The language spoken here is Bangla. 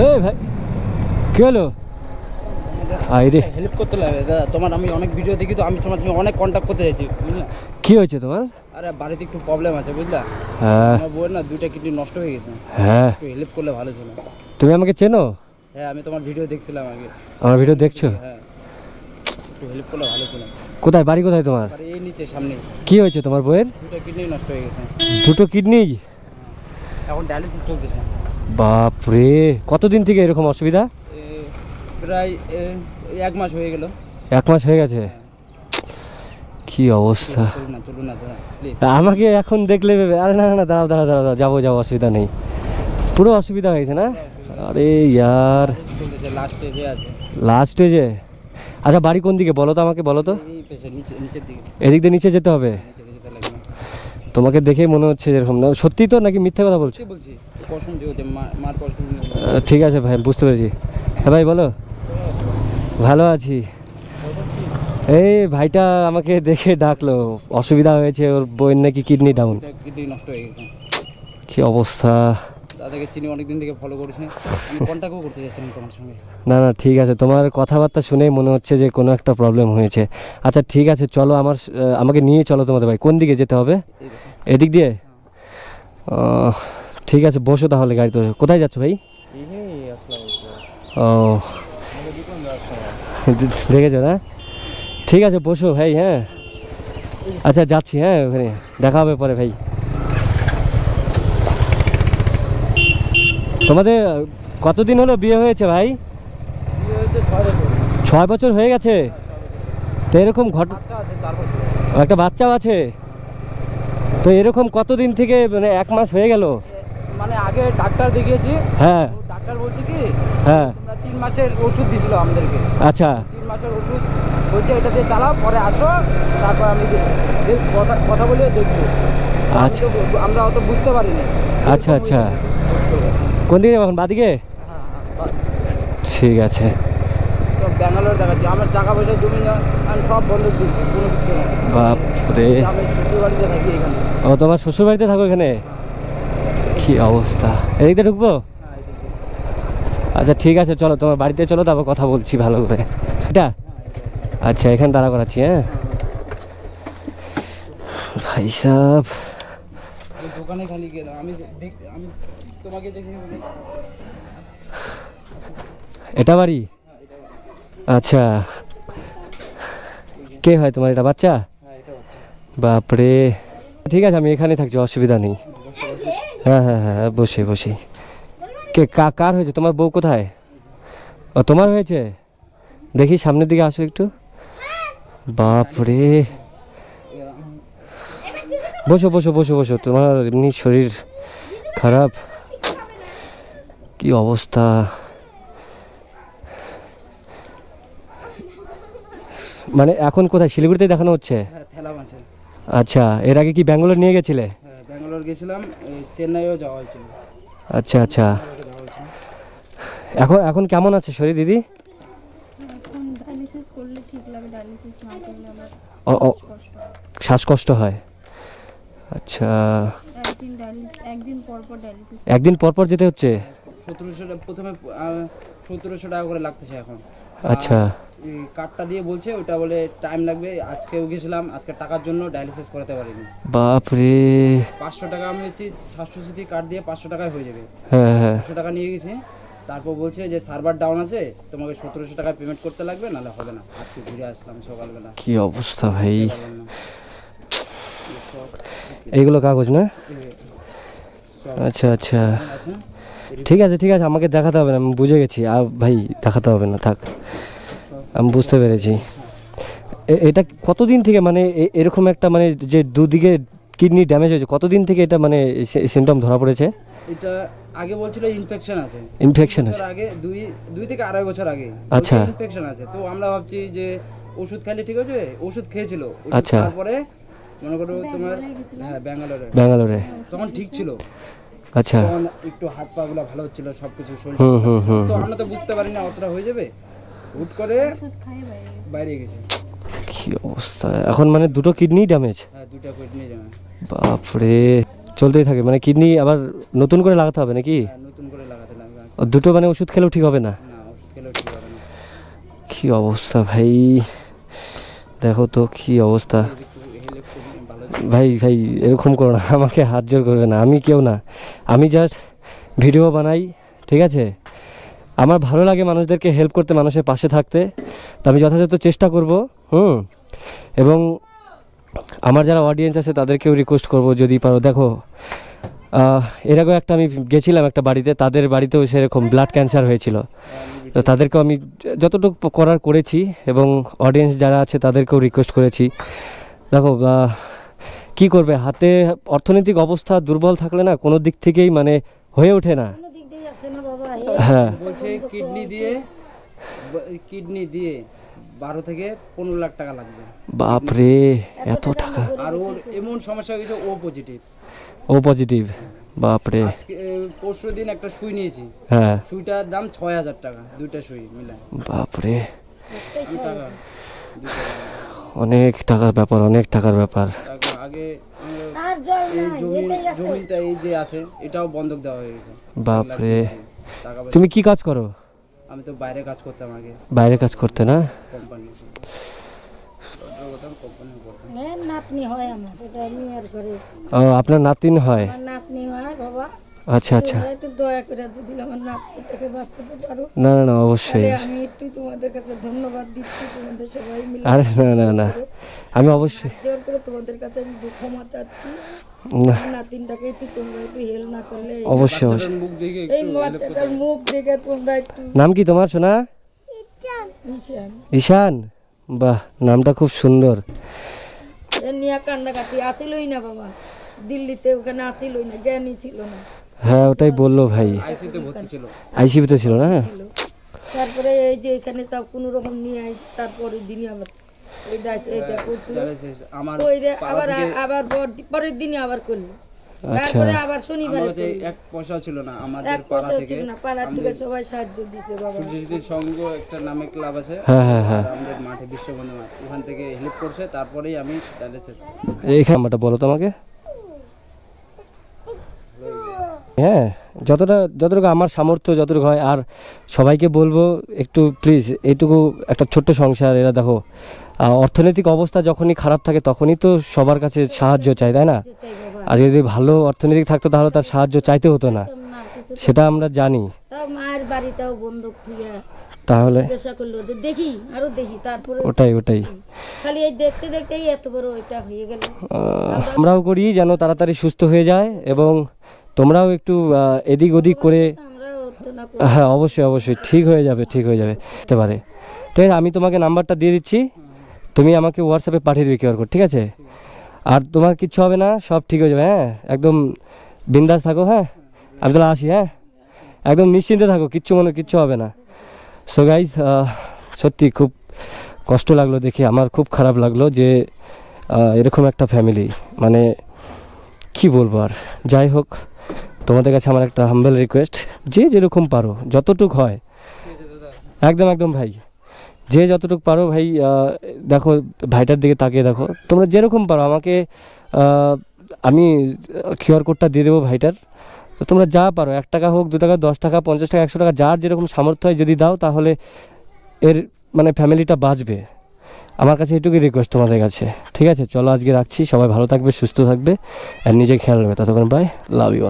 এই ভাই কি হলো? হেল্প করতে লাগবে দাদা তোমার আমি অনেক ভিডিও দেখি তো আমি তোমার সঙ্গে অনেক কন্ট্যাক্ট করতে চাইছি বুঝলা? কি হয়েছে তোমার? আরে বাড়িতে একটু প্রবলেম আছে বুঝলা? হ্যাঁ। আমার বউয়ের না দুইটা কিডনি নষ্ট হয়ে গেছে। হ্যাঁ। একটু হেল্প করলে ভালো ছিল। তুমি আমাকে চেনো? হ্যাঁ আমি তোমার ভিডিও দেখছিলাম আগে। আমার ভিডিও দেখছ? হ্যাঁ। একটু হেল্প করলে ভালো ছিল। কোথায় বাড়ি কোথায় তোমার? আর এই নিচে সামনে কি হয়েছে তোমার বইয়ের দুটো কিডনি নষ্ট হয়ে গেছে। দুটো কিডনি এখন ডায়ালিসিস চলতেছে। বাপরে কতদিন থেকে এরকম অসুবিধা? প্রায় এক মাস হয়ে গেল। এক মাস হয়ে গেছে? কি অবস্থা? আমাকে এখন দেখলে আরে না না না দাঁড়াও দাঁড়াও দাঁড়াও যাব যাব অসুবিধা নেই। পুরো অসুবিধা হয়েছে না? আরে ইয়ার। লাস্টে যে আচ্ছা বাড়ি কোন দিকে? বলো তো আমাকে বলো তো। এদিক দিয়ে নিচে যেতে হবে? তোমাকে দেখেই মনে হচ্ছে যেরকম না? সত্যি তো নাকি মিথ্যা কথা বলছো? ঠিক আছে ভাই বুঝতে পেরেছি। হ্যাঁ ভাই বলো। ভালো আছি। এই ভাইটা আমাকে দেখে ডাকলো অসুবিধা হয়েছে ওর বইয়ের নাকি কিডনি ডাউন কি অবস্থা? দাদাকে চিনি অনেক দিন থেকে ফলো করেছি। আমি কন্ট্যাক্টও করতে চাইছিলাম তোমার সঙ্গে। না না ঠিক আছে। তোমার কথাবার্তা শুনেই মনে হচ্ছে যে কোনো একটা প্রবলেম হয়েছে। আচ্ছা ঠিক আছে চলো আমার আমাকে নিয়ে চলো তোমাদের ভাই কোন দিকে যেতে হবে? এদিক দিয়ে? ঠিক আছে বসো তাহলে গাড়িতে। কোথায় যাচ্ছ ভাই? ও দেখেছ না? ঠিক আছে বসো ভাই হ্যাঁ। আচ্ছা যাচ্ছি হ্যাঁ ওখানে। দেখা হবে পরে ভাই। তোমাদের কতদিন হলো বিয়ে হয়েছে ভাই? ছয় বছর হয়ে গেছে। তো এরকম ঘট ও, একটা বাচ্চাও আছে। তো এরকম কতদিন থেকে মানে এক মাস হয়ে গেল? মানে আগে ডাক্তার দেখিয়েছি। হ্যাঁ। ডাক্তার বলছে কি হ্যাঁ। তিন মাসের ওষুধ দিছিল আমাদেরকে। আচ্ছা। তিন মাসের ওষুধ। বলছে এটা দিয়ে চালাও পরে আসো তারপর আমি কথা বলে দেখব। আচ্ছা। আমরা অত বুঝতে পারিনি। আচ্ছা আচ্ছা। কোন দিকে এখন? বাদিকে? ঠিক আছে। ব্যাঙ্গালোর দেখাচ্ছি আমার টাকা পয়সা সব বাপরে তোমার শ্বশুর বাড়িতে থাকো এখানে? কি অবস্থা? এদিকে ঢুকবো? আচ্ছা ঠিক আছে, চলো, তোমার বাড়িতে চলো, তারপর কথা বলছি ভালো করে। এটা? আচ্ছা এখানে দাঁড়া করাচ্ছি হ্যাঁ? ভাই সাহ তোমাকে এটা বাড়ি? আচ্ছা। কে হয় তোমার? এটা বাচ্চা? হ্যাঁ বাপরে। ঠিক আছে আমি এখানে থাকছি অসুবিধা নেই। হ্যাঁ হ্যাঁ হ্যাঁ বসে বসে। কে কা কার হয়েছে? তোমার বউ কোথায়? ও তোমার হয়েছে? দেখি সামনের দিকে আসো একটু। বাপরে। বসো বসো বসো বসো। তোমার এমনি শরীর খারাপ। কি অবস্থা? মানে এখন কোথায়? শিলিগুড়িতে দেখানো হচ্ছে? হ্যাঁ আচ্ছা এর আগে কি ব্যাঙ্গালোর নিয়ে গেছিলে? হ্যাঁ ব্যাঙ্গালোর গেছিলাম চেন্নাইও যাওয়া হয়েছিল। আচ্ছা আচ্ছা। এখন এখন কেমন আছে শরীর দিদি? এখন ডায়ালিসিস করলে ঠিক লাগে ডায়ালিসিস না করলে আমার ও ও কষ্ট হয়। শ্বাসকষ্ট হয়। আচ্ছা। একদিন ডায়ালিসিস একদিন পর পর ডায়ালিসিস একদিন পর পর যেতে হচ্ছে? সতেরোশো প্রথমে সতেরোশো টাকা করে লাগতেছে এখন। আচ্ছা। কার্ডটা দিয়ে বলছে ওটা বলে টাইম লাগবে আজকেও গেছিলাম আজকে টাকার জন্য ডায়ালিসিস করাতে পারিনি। বাপরে। পাঁচশো টাকা আমি হচ্ছি সিটি কার্ড দিয়ে পাঁচশো টাকায় হয়ে যাবে। হ্যাঁ হ্যাঁ। পাঁচশো টাকা নিয়ে গেছি তারপর বলছে যে সার্ভার ডাউন আছে তোমাকে সতেরোশো টাকা পেমেন্ট করতে লাগবে নাহলে হবে না। আজকে ঘুরে আসলাম সকালবেলা। কি অবস্থা ভাই। এইগুলো কাগজ না? আচ্ছা আচ্ছা। আছে। ঠিক আছে ঠিক আছে আমাকে দেখাতে হবে না আমি বুঝে গেছি। আর ভাই দেখাতে হবে না থাক। আমি বুঝতে পেরেছি। এটা কতদিন থেকে মানে এ- এরকম একটা মানে যে দুদিকে কিডনি ড্যামেজ হয়েছে কতদিন থেকে এটা মানে সিমটম ধরা পড়েছে? এটা আগে বলছিল ইনফেকশন আছে। ইনফেকশন আছে। আগে দুই দুই থেকে আড়াই বছর আগে। আচ্ছা। ইনফেকশন আছে। তো আমরা ভাবছি যে ওষুধ খাইলে ঠিক আছে ওষুধ খেয়েছিল। আচ্ছা। তারপরে মনে করো তোমার হ্যাঁ ব্যাঙ্গালোরে। ব্যাঙ্গালোরে। তখন ঠিক ছিল। আচ্ছা। তখন একটু হাত পা গুলো ভালো হচ্ছিল সবকিছু শরীর তো আমরা তো বুঝতে পারি না অতটা হয়ে যাবে। হুট করে বাইরে গেছে। কি অবস্থা? এখন মানে দুটো কিডনি ড্যামেজ হ্যাঁ করে নিয়ে যাবে বাপরে চলতেই থাকে। মানে কিডনি আবার নতুন করে লাগাতে হবে নাকি? হ্যাঁ, নতুন করে লাগাতে লাগবে। ও, দুটো মানে ওষুধ খেলেও ঠিক হবে না? না ওষুধ খেলেও ঠিক হবে না। কি অবস্থা ভাই? দেখো তো কি অবস্থা যদি একটু হেল্প করি ভালো হতো। ভাই ভাই, এরকম করো না, আমাকে হাত জোর করবে না, আমি কেউ না। আমি জাস্ট ভিডিও বানাই, ঠিক আছে? আমার ভালো লাগে মানুষদেরকে হেল্প করতে, মানুষের পাশে থাকতে। তো আমি যথাযথ চেষ্টা করব, হুম? এবং আমার যারা অডিয়েন্স আছে, তাদেরকেও রিকোয়েস্ট করব, যদি পারো। দেখো এর আগেও একটা আমি গেছিলাম একটা বাড়িতে, তাদের বাড়িতেও সেরকম ব্লাড ক্যান্সার হয়েছিল। তো তাদেরকেও আমি যতটুকু করার করেছি, এবং অডিয়েন্স যারা আছে, তাদেরকেও রিকোয়েস্ট করেছি। দেখো কি করবে? হাতে অর্থনৈতিক অবস্থা দুর্বল থাকলে না কোনো দিক থেকেই মানে হয়ে ওঠে না। কোনো দিক দিয়ে আসে না বাবা এই হ্যাঁ। বলছে কিডনি দিয়ে কিডনি দিয়ে বারো থেকে পনেরো লাখ টাকা লাগবে। বাপরে এত টাকা আর ওর এমন সমস্যা হয়েছে ও পজিটিভ ও পজিটিভ বাপরে। আজকে পরশু দিন একটা সুই নিয়েছি। হ্যাঁ। সুইটার দাম ছয় হাজার টাকা দুইটা সুই মিলে। বাপরে। অনেক টাকার ব্যাপার অনেক টাকার ব্যাপার। আগে জল এই জমি জমিটা এই যে আছে এটাও বন্ধক দেওয়া হয়ে গেছে। বাপরে। তুমি কি কাজ করো? আমি তো বাইরে কাজ করতাম আগে। বাইরে কাজ করতে না? কোম্পানি। হয় আপনার নাতিন হয় আমার নাতনি হয় বাবা আচ্ছা আচ্ছা। একটু দয়া করে যদি আমার নাতনিটাকে বাঁচাতে পারো। না না না অবশ্যই। আমি একটু তোমাদের কাছে ধন্যবাদ দিচ্ছি তোমাদের সবাই মিলে আরে না না না। আমি অবশ্যই জোর করে তোমাদের কাছে আমি ক্ষমা চাচ্ছি। না। নাতিনটাকে একটু তোমরা একটু হেল্প না করলে অবশ্যই অবশ্যই। মুখ দেখে এই বাচ্চাটার মুখ দেখে তোমরা একটু নাম কি তোমার সোনা? ইসেন ঈশান। বাহ নামটা খুব সুন্দর। এ নিয়ে কান্নাকাটি আসিলই না বাবা। দিল্লিতে ওখানে আসিলই না জ্ঞানই ছিল না। হ্যাঁ ওটাই বলল ভাই। আইসিতে ভর্তি ছিল। আইসিবিতে ছিল না? তারপরে এই যে এখানে তাও কোনো রকম নিয়ে আসি তারপরের দিনই আবার পরের দিনই করল। তারপরে আবার আমার শনিবারে কাছে করল। এক পয়সাও ছিল না আমাদের পাড়া থেকে। ছিল থেকে সবাই সাহায্য দিছে বাবা। সূর্যজ্যোতির সংঘ একটা নামে ক্লাব আছে। হ্যাঁ হ্যাঁ হ্যাঁ। আমাদের মাঠে বিশ্ববন্ধু মাঠ। ওখান থেকে হেল্প করছে তারপরেই আমি ডায়ালিসিস বলো তো আমাকে হ্যাঁ যতটা যতটুকু আমার সামর্থ্য যতটুকু হয় আর সবাইকে বলব একটু প্লিজ এইটুকু একটা ছোট্ট সংসার এরা দেখো অর্থনৈতিক অবস্থা যখনই খারাপ থাকে তখনই তো সবার কাছে সাহায্য চাই তাই না? আর যদি ভালো অর্থনৈতিক থাকতো তাহলে তার সাহায্য চাইতে হতো না। সেটা আমরা জানি। মায়ের বাড়িটাও বন্ধক তাহলে? করল যে দেখি আরও দেখি তারপরে ওটাই ওটাই। খালি এই দেখতে দেখতেই এত বড় এটা হয়ে গেল। আমরাও করি যেন তাড়াতাড়ি সুস্থ হয়ে যায় এবং তোমরাও একটু এদিক ওদিক করে হ্যাঁ অবশ্যই অবশ্যই ঠিক হয়ে যাবে ঠিক হয়ে যাবে হতে পারে। ঠিক আছে আমি তোমাকে নাম্বারটা দিয়ে দিচ্ছি। তুমি আমাকে হোয়াটসঅ্যাপে পাঠিয়ে দিবে কিউআর কোড ঠিক আছে? আর তোমার কিচ্ছু হবে না সব ঠিক হয়ে যাবে হ্যাঁ? একদম বিন্দাস থাকো হ্যাঁ? আমি তাহলে আসি হ্যাঁ? একদম নিশ্চিন্তে থাকো কিচ্ছু মনে কিচ্ছু হবে না। সো গাইজ সত্যি খুব কষ্ট লাগল দেখে আমার খুব খারাপ লাগল যে এরকম একটা ফ্যামিলি মানে কি বলব আর যাই হোক। তোমাদের কাছে আমার একটা হাম্বেল রিকোয়েস্ট যে যেরকম পারো, যতটুক হয়। একদম একদম ভাই। যে যতটুকু পারো ভাই দেখো, ভাইটার দিকে তাকিয়ে দেখো। তোমরা যেরকম পারো, আমাকে আমি কিউআর কোডটা দিয়ে দেবো ভাইটার। তো তোমরা যা পারো, এক টাকা হোক, দু টাকা, দশ টাকা, পঞ্চাশ টাকা, একশো টাকা, যার যেরকম সামর্থ্য হয়, যদি দাও, তাহলে এর মানে ফ্যামিলিটা বাঁচবে। আমার কাছে এটুকুই রিকোয়েস্ট তোমাদের কাছে। ঠিক আছে? চলো আজকে রাখছি। সবাই ভালো থাকবে, সুস্থ থাকবে আর নিজে খেয়াল রাখবে। ততক্ষণ বাই লাভ ইউ